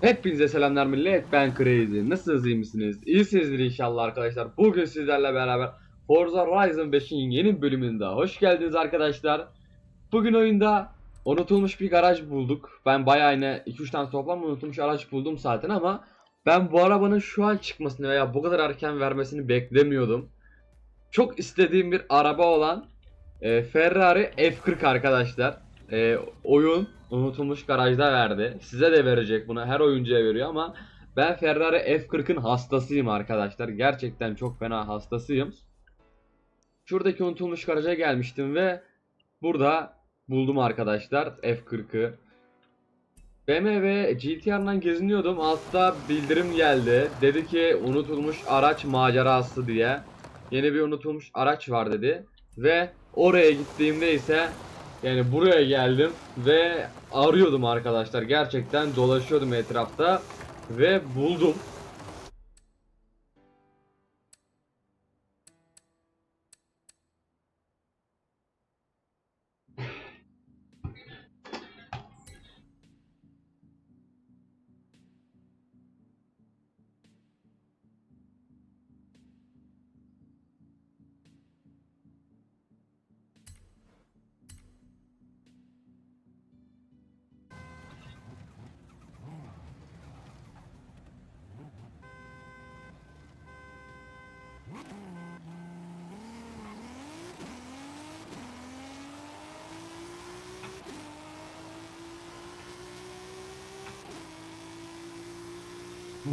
Hepinize selamlar millet ben Crazy. Nasılsınız iyi misiniz? İyisinizdir inşallah arkadaşlar. Bugün sizlerle beraber Forza Horizon 5'in yeni bölümünde Hoş geldiniz arkadaşlar. Bugün oyunda unutulmuş bir garaj bulduk. Ben bayağı yine 2-3 tane toplam unutulmuş araç buldum zaten ama Ben bu arabanın şu an çıkmasını veya bu kadar erken vermesini beklemiyordum. Çok istediğim bir araba olan e, Ferrari F40 arkadaşlar e, oyun unutulmuş garajda verdi. Size de verecek bunu. Her oyuncuya veriyor ama ben Ferrari F40'ın hastasıyım arkadaşlar. Gerçekten çok fena hastasıyım. Şuradaki unutulmuş garaja gelmiştim ve burada buldum arkadaşlar F40'ı. BMW GTR'dan geziniyordum. Altta bildirim geldi. Dedi ki unutulmuş araç macerası diye. Yeni bir unutulmuş araç var dedi. Ve oraya gittiğimde ise yani buraya geldim ve arıyordum arkadaşlar. Gerçekten dolaşıyordum etrafta ve buldum.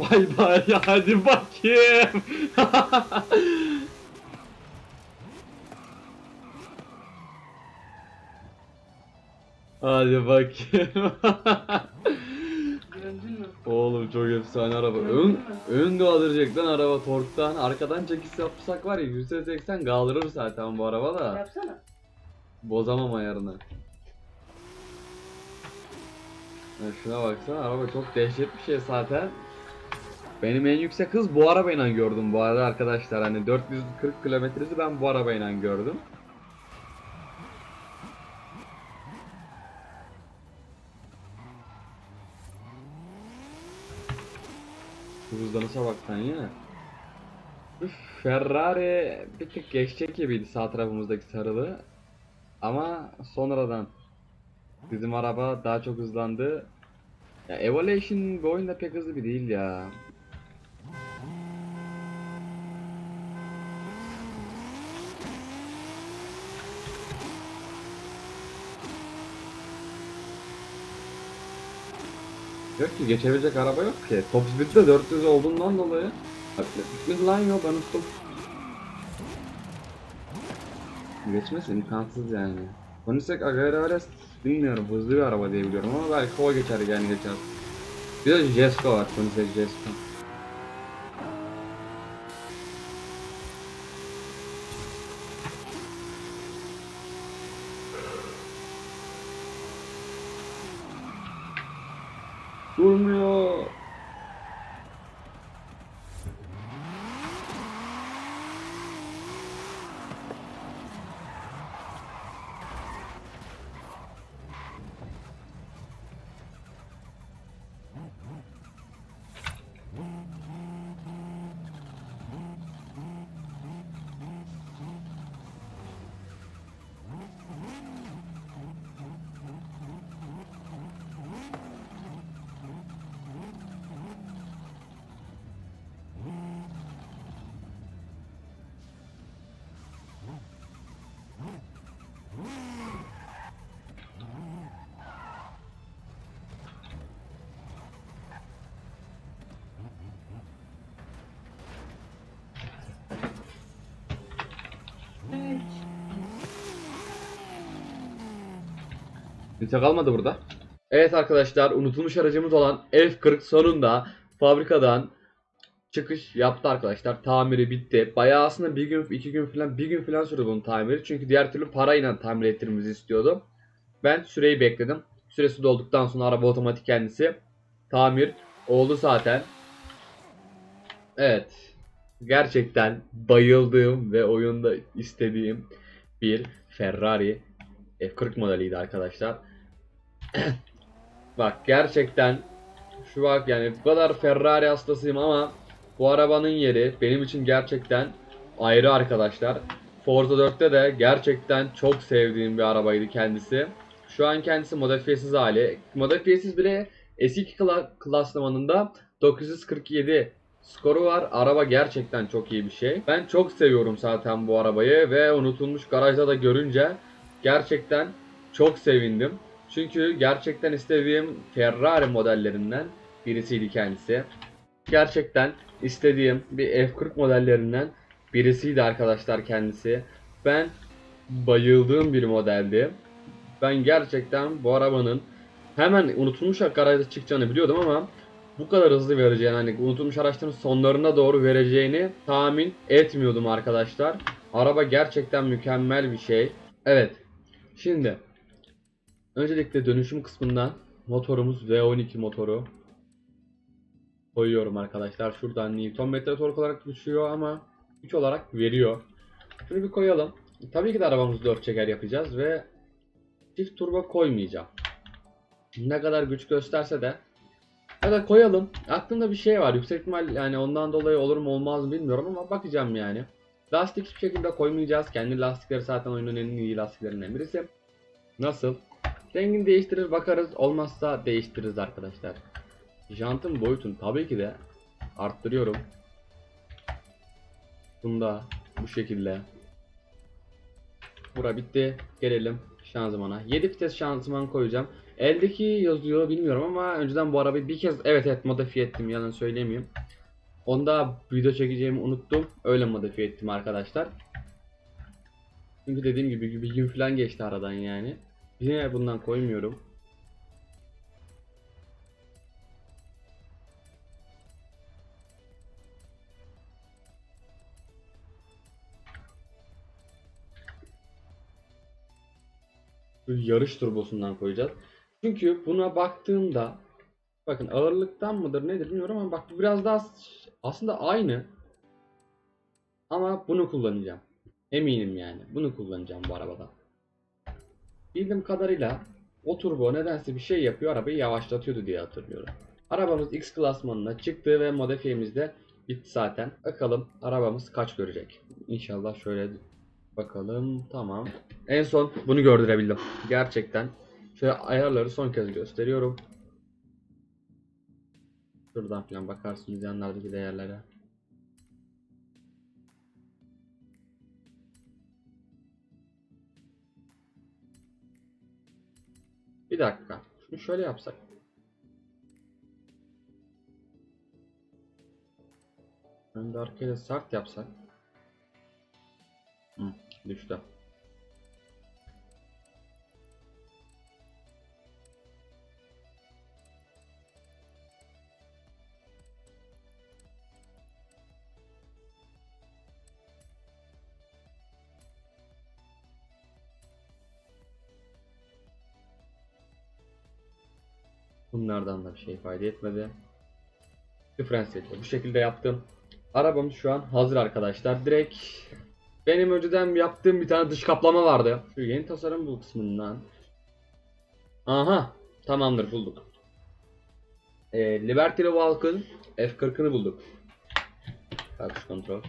Bay bay hadi bakayım. hadi bakayım. Gördün mü? Oğlum çok efsane araba. Ön, ön kaldıracak lan araba torktan. Arkadan çekiş yapsak var ya %80 kaldırır zaten bu araba da. Yapsana. Bozamam ayarını. Ya şuna baksana araba çok dehşet bir şey zaten. Benim en yüksek hız bu arabayla gördüm bu arada arkadaşlar. Hani 440 kilometresi ben bu arabayla gördüm. Hızlanışa bak sen ya. Üf, Ferrari bir tık geçecek gibiydi sağ tarafımızdaki sarılı. Ama sonradan bizim araba daha çok hızlandı. Ya Evolution bu oyunda pek hızlı bir değil ya. Yok ki geçebilecek araba yok ki. Top speed de 400 olduğundan dolayı. Atletik line yok ben ustum. Geçmesi imkansız yani. Konisek Agarares bilmiyorum hızlı bir araba diye biliyorum ama belki o geçer yani geçer. Bir de Jesko var Konisek Jesko. 我。Kimse kalmadı burada. Evet arkadaşlar unutulmuş aracımız olan F40 sonunda fabrikadan çıkış yaptı arkadaşlar. Tamiri bitti. Bayağı aslında bir gün, iki gün falan, bir gün falan sürdü bunun tamiri. Çünkü diğer türlü parayla tamir ettirmemizi istiyordu. Ben süreyi bekledim. Süresi dolduktan sonra araba otomatik kendisi tamir oldu zaten. Evet. Gerçekten bayıldığım ve oyunda istediğim bir Ferrari F40 modeliydi arkadaşlar. Bak gerçekten Şu bak yani bu kadar Ferrari hastasıyım ama bu arabanın yeri benim için gerçekten ayrı arkadaşlar. Forza 4'te de gerçekten çok sevdiğim bir arabaydı kendisi. Şu an kendisi modifiyesiz hali. Modifiyesiz bile S2 kla- klaslamanında 947 skoru var. Araba gerçekten çok iyi bir şey. Ben çok seviyorum zaten bu arabayı ve unutulmuş garajda da görünce gerçekten çok sevindim. Çünkü gerçekten istediğim Ferrari modellerinden birisiydi kendisi. Gerçekten istediğim bir F40 modellerinden birisiydi arkadaşlar kendisi. Ben bayıldığım bir modeldi. Ben gerçekten bu arabanın hemen unutulmuş garajda çıkacağını biliyordum ama bu kadar hızlı vereceğini hani unutulmuş araçların sonlarına doğru vereceğini tahmin etmiyordum arkadaşlar. Araba gerçekten mükemmel bir şey. Evet. Şimdi öncelikle dönüşüm kısmından motorumuz V12 motoru koyuyorum arkadaşlar. Şuradan Newton metre tork olarak düşüyor ama güç olarak veriyor. Şunu bir koyalım. Tabii ki de arabamızı 4 çeker yapacağız ve çift turbo koymayacağım. Ne kadar güç gösterse de ya da koyalım. Aklımda bir şey var. Yüksek ihtimal yani ondan dolayı olur mu olmaz mı bilmiyorum ama bakacağım yani. Lastik hiçbir şekilde koymayacağız. Kendi lastikleri zaten oyunun en iyi lastiklerinden birisi. Nasıl? Rengini değiştirir bakarız. Olmazsa değiştiririz arkadaşlar. Jantın boyutunu tabii ki de arttırıyorum. Bunda bu şekilde. Bura bitti. Gelelim şanzımana. 7 vites şanzıman koyacağım. Eldeki yazıyor bilmiyorum ama önceden bu arabayı bir kez evet evet modifiye ettim yalan söyleyemeyeyim. Onda video çekeceğimi unuttum. Öyle modifiye ettim arkadaşlar. Çünkü dediğim gibi bir gün falan geçti aradan yani. Yine bundan koymuyorum. Yarış turbosundan koyacağız. Çünkü buna baktığımda bakın ağırlıktan mıdır nedir bilmiyorum ama bak bu biraz daha aslında aynı. Ama bunu kullanacağım. Eminim yani. Bunu kullanacağım bu arabada. Bildiğim kadarıyla o turbo nedense bir şey yapıyor arabayı yavaşlatıyordu diye hatırlıyorum. Arabamız X klasmanına çıktı ve modifiyemiz de bitti zaten. Bakalım arabamız kaç görecek. İnşallah şöyle bakalım. Tamam. En son bunu gördürebildim. Gerçekten. Şöyle ayarları son kez gösteriyorum. Şuradan falan bakarsınız yanlardaki değerlere. Bir dakika. Şunu şöyle yapsak. Önde arkaya sert yapsak. Hı, düştü. Bunlardan da bir şey ifade etmedi. Diferansiyeli bu şekilde yaptım. Arabamız şu an hazır arkadaşlar. Direkt benim önceden yaptığım bir tane dış kaplama vardı. Şu yeni tasarım bu kısmından. Aha tamamdır bulduk. Ee, Liberty Walk'ın F40'ını bulduk. Kalkış kontrol.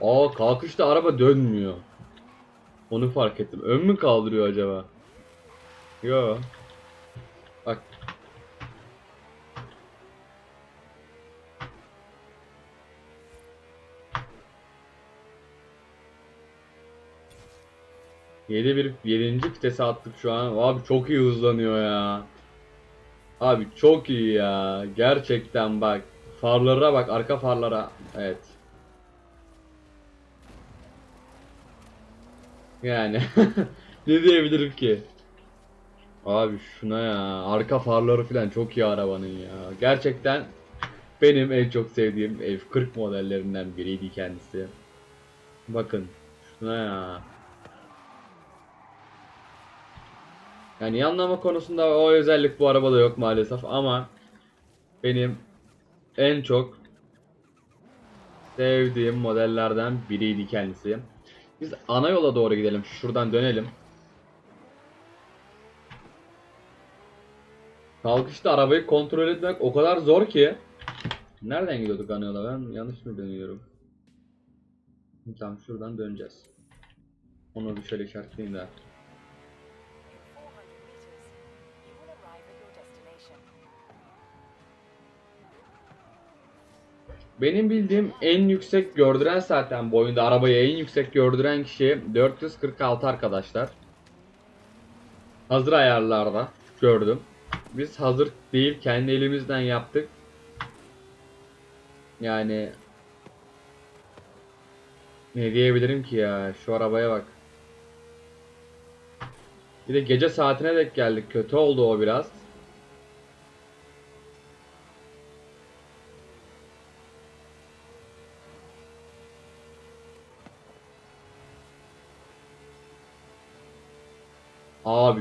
Aa kalkışta araba dönmüyor. Onu fark ettim. Ön mü kaldırıyor acaba? Yo. Bak. Yedi bir yedinci vitese attık şu an. Abi çok iyi hızlanıyor ya. Abi çok iyi ya. Gerçekten bak. Farlara bak arka farlara. Evet. Yani ne diyebilirim ki? Abi şuna ya arka farları falan çok iyi arabanın ya. Gerçekten benim en çok sevdiğim F40 modellerinden biriydi kendisi. Bakın şuna ya. Yani yanlama konusunda o özellik bu arabada yok maalesef ama benim en çok sevdiğim modellerden biriydi kendisi. Biz ana yola doğru gidelim. Şuradan dönelim. Kalkışta arabayı kontrol etmek o kadar zor ki. Nereden gidiyorduk ana yola? Ben yanlış mı dönüyorum? Tamam şuradan döneceğiz. Onu bir şöyle işaretleyeyim de. Benim bildiğim en yüksek gördüren zaten bu oyunda arabayı en yüksek gördüren kişi 446 arkadaşlar. Hazır ayarlarda gördüm. Biz hazır değil kendi elimizden yaptık. Yani ne diyebilirim ki ya şu arabaya bak. Bir de gece saatine denk geldik. Kötü oldu o biraz.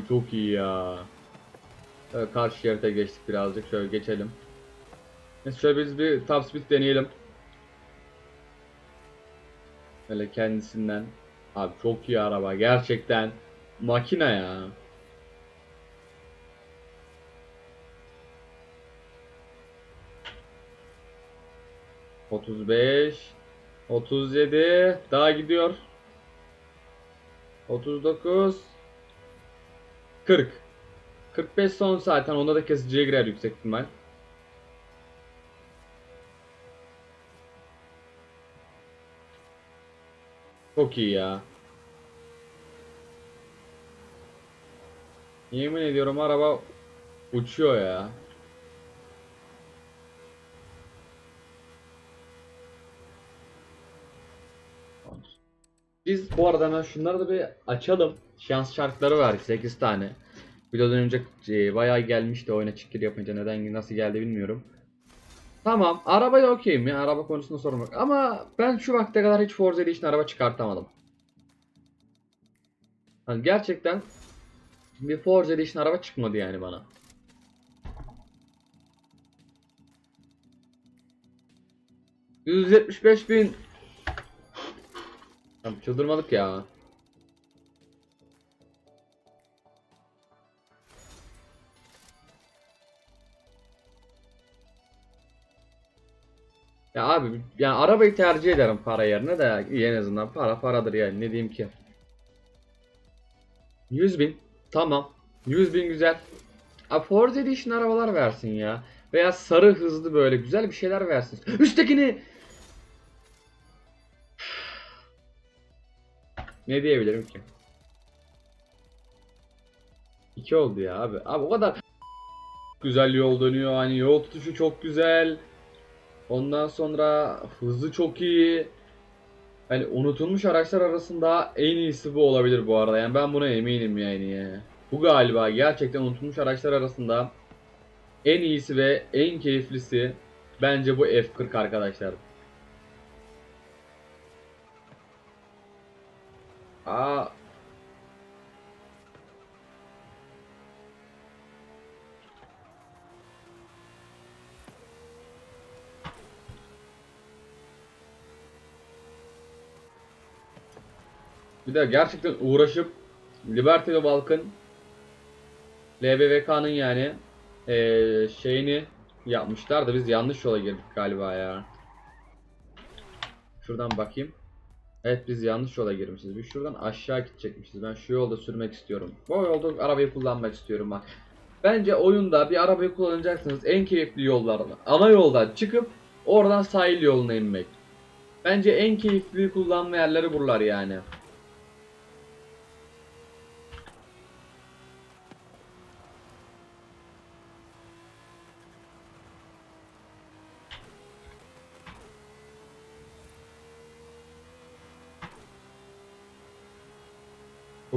Çok iyi ya. Şöyle karşı şerite geçtik birazcık. Şöyle geçelim. Neyse şöyle biz bir top speed deneyelim. Böyle kendisinden. Abi çok iyi araba. Gerçekten makine ya. Otuz beş, otuz yedi, daha gidiyor. Otuz dokuz, 40. 45 son zaten onda da kesiciye girer yüksek ihtimal. Çok iyi ya. Yemin ediyorum araba uçuyor ya. Biz bu arada hemen şunları da bir açalım. Şans şartları var 8 tane. Videodan önce e, bayağı gelmişti oyuna çıkır yapınca neden nasıl geldi bilmiyorum. Tamam arabaya okeyim ya araba konusunda sorun yok ama ben şu vakte kadar hiç Forza Edition araba çıkartamadım. Hani gerçekten bir Forza Edition araba çıkmadı yani bana. ...175 bin... Tamam çıldırmadık ya. Ya abi yani arabayı tercih ederim para yerine de en azından para paradır yani ne diyeyim ki. 100 bin tamam 100 bin güzel. A Forza Edition arabalar versin ya. Veya sarı hızlı böyle güzel bir şeyler versin. Üsttekini Ne diyebilirim ki? 2 oldu ya abi. Abi o kadar güzel yol dönüyor. Hani yol tutuşu çok güzel. Ondan sonra hızı çok iyi. Hani unutulmuş araçlar arasında en iyisi bu olabilir bu arada. Yani ben buna eminim yani. ya. Bu galiba gerçekten unutulmuş araçlar arasında en iyisi ve en keyiflisi bence bu F40 arkadaşlar. Aa Bir de gerçekten uğraşıp Liberty ve Balk'ın LBVK'nın yani eee, şeyini yapmışlar da biz yanlış yola girdik galiba ya. Şuradan bakayım. Evet biz yanlış yola girmişiz. Biz şuradan aşağı gidecekmişiz. Ben şu yolda sürmek istiyorum. Bu yolda arabayı kullanmak istiyorum bak. Bence oyunda bir arabayı kullanacaksınız en keyifli yollardan. Ana yoldan çıkıp oradan sahil yoluna inmek. Bence en keyifli kullanma yerleri buralar yani.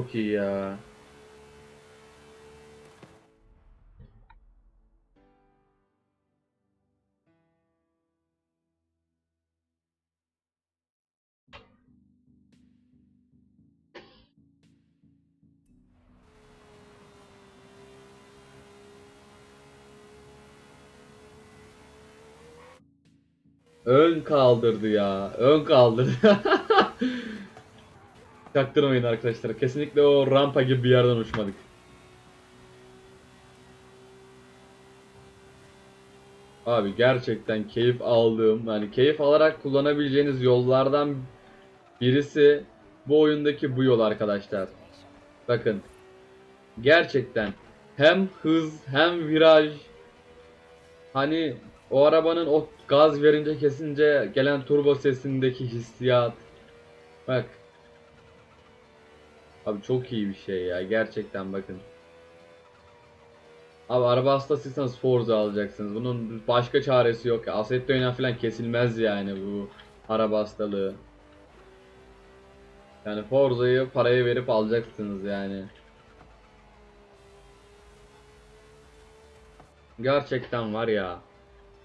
çok iyi ya. Ön kaldırdı ya. Ön kaldırdı. Çaktırmayın arkadaşlar. Kesinlikle o rampa gibi bir yerden uçmadık. Abi gerçekten keyif aldığım, yani keyif alarak kullanabileceğiniz yollardan birisi bu oyundaki bu yol arkadaşlar. Bakın. Gerçekten hem hız hem viraj hani o arabanın o gaz verince kesince gelen turbo sesindeki hissiyat. Bak. Abi çok iyi bir şey ya gerçekten bakın. Abi araba hastasıysanız Forza alacaksınız. Bunun başka çaresi yok. Assetto oynayan falan kesilmez yani bu araba hastalığı. Yani Forza'yı paraya verip alacaksınız yani. Gerçekten var ya.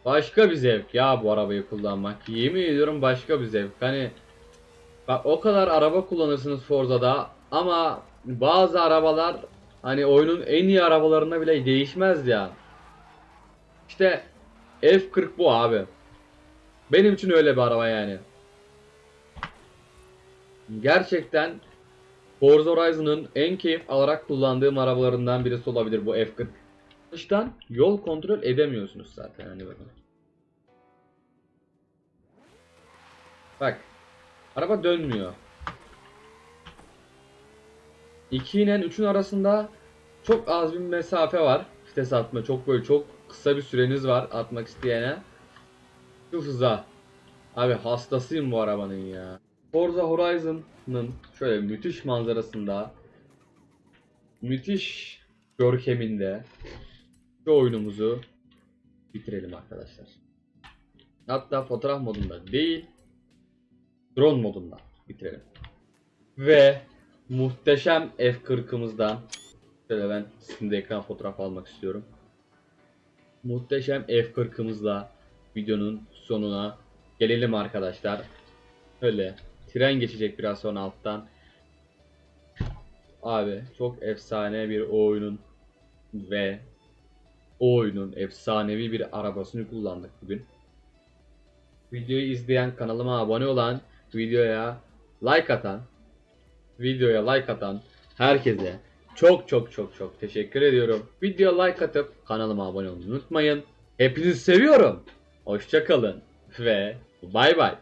Başka bir zevk ya bu arabayı kullanmak. Yemin ediyorum başka bir zevk. Hani bak o kadar araba kullanırsınız Forza'da ama bazı arabalar hani oyunun en iyi arabalarına bile değişmez ya. İşte F40 bu abi. Benim için öyle bir araba yani. Gerçekten Forza Horizon'ın en keyif alarak kullandığım arabalarından birisi olabilir bu F40. Dıştan yol kontrol edemiyorsunuz zaten hani bakın. Bak. Araba dönmüyor. 2 ile 3'ün arasında çok az bir mesafe var. Vites atma çok böyle çok kısa bir süreniz var atmak isteyene. Şu hıza. Abi hastasıyım bu arabanın ya. Forza Horizon'ın şöyle müthiş manzarasında müthiş görkeminde şu oyunumuzu bitirelim arkadaşlar. Hatta fotoğraf modunda değil drone modunda bitirelim. Ve muhteşem F40'ımızdan şöyle ben sizin ekran fotoğrafı almak istiyorum. Muhteşem F40'ımızla videonun sonuna gelelim arkadaşlar. Öyle tren geçecek biraz sonra alttan. Abi çok efsane bir oyunun ve o oyunun efsanevi bir arabasını kullandık bugün. Videoyu izleyen, kanalıma abone olan, videoya like atan, videoya like atan herkese çok çok çok çok teşekkür ediyorum. Videoya like atıp kanalıma abone olmayı unutmayın. Hepinizi seviyorum. Hoşçakalın ve bay bay.